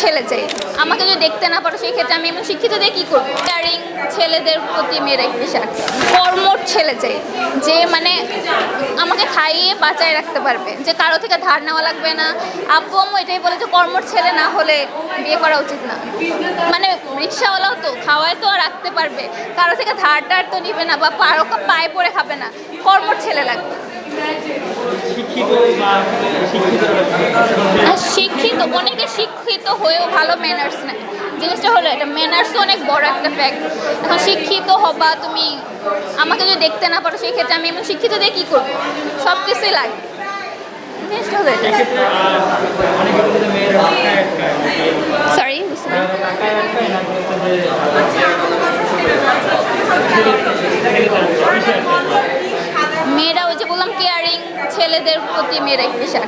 ছেলে চাই আমাকে যদি দেখতে না পারো সেই ক্ষেত্রে আমি এমন শিক্ষিত দিয়ে কী করব? কেয়ারিং ছেলেদের প্রতি মেয়েরা একটু বেশি আগ্রহী। ছেলে চাই যে মানে আমাকে খাইয়ে বাঁচায় রাখতে পারবে। যে কারও থেকে ধার নেওয়া লাগবে না। আব্বু আম্মু এটাই বলে যে কর্মর ছেলে না হলে বিয়ে করা উচিত না। মানে রিক্সাওয়ালাও তো, খাওয়ায় তো রাখতে পারবে। কারও থেকে ধার টার তো নিবে না বা কারও পায়ে পড়ে খাবে না। কর্মঠ ছেলে লাগবে। শিক্ষিত শিক্ষিত অনেকে শিক্ষিত হয়েও ভালো ম্যানার্স নেয়। জিনিসটা হলো এটা ম্যানার্স অনেক বড় একটা ফ্যাক্ট এখন শিক্ষিত হবা তুমি আমাকে যদি দেখতে না পারো সেই ক্ষেত্রে আমি এমন শিক্ষিত দিয়ে কী করব? সব কিছুই লাগে। জিনিসটা হলো এটা এক্ষেত্রে আহ, অনেকে বলছে যে মেয়েরা টাকায় আটকায় সরি বুঝতে পারি। মেয়েরা টাকায় আটকায় না বলছে যে কিসে আটকায়? মেয়েরা ওই যে বললাম কেয়ারিং ছেলেদের প্রতি মেয়েরা একটু বেশি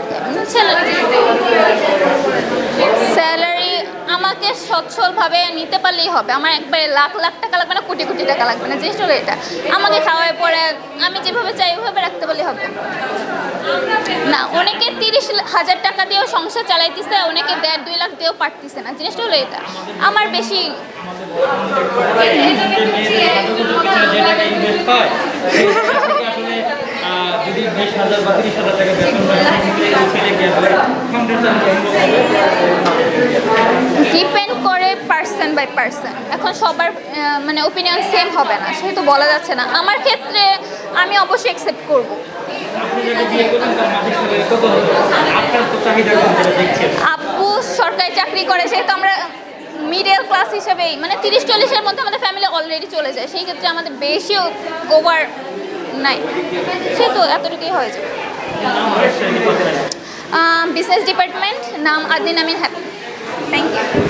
স্যালারি আমাকে সচ্ছলভাবে নিতে পারলেই হবে। আমার একবারে লাখ লাখ টাকা লাগবে না কোটি কোটি টাকা লাগবে না জিনিসটা হলো এটা। আমাকে খাওয়ায় পরে আমি যেভাবে চাই ওইভাবে রাখতে পারলেই হবে। না অনেকে তিরিশ হাজার টাকা দিয়েও সংসার চালাইতেছে অনেকে দেড় দুই লাখ দিয়েও পারতেছে না। জিনিসটা হলো এটা। আমার বেশি যে মেয়েদের কতগুলো পিছনে যে টাকা ইনভেস্ট পায় সেই টাকা থেকে আসলে আহ, যদি বিশ হাজার বা তিরিশ হাজার টাকা বেতন ডিপেন্ড করে পার্সন বাই পার্সন এখন সবার মানে ওপিনিয়ন সেম হবে না সেহেতু বলা যাচ্ছে না। আমার ক্ষেত্রে আমি অবশ্যই অ্যাকসেপ্ট করব। আব্বু সরকারি চাকরি করে সেহেতু আমরা মিডল ক্লাস হিসেবেই মানে তিরিশ চল্লিশের মধ্যে আমাদের ফ্যামিলি অলরেডি চলে যায় সেই ক্ষেত্রে আমাদের বেশি ওভার নাই। সে তো এতটুকুই হয়ে যাবে। বিজনেস ডিপার্টমেন্ট নাম আদিন আমি হ্যাপি থ্যাংক ইউ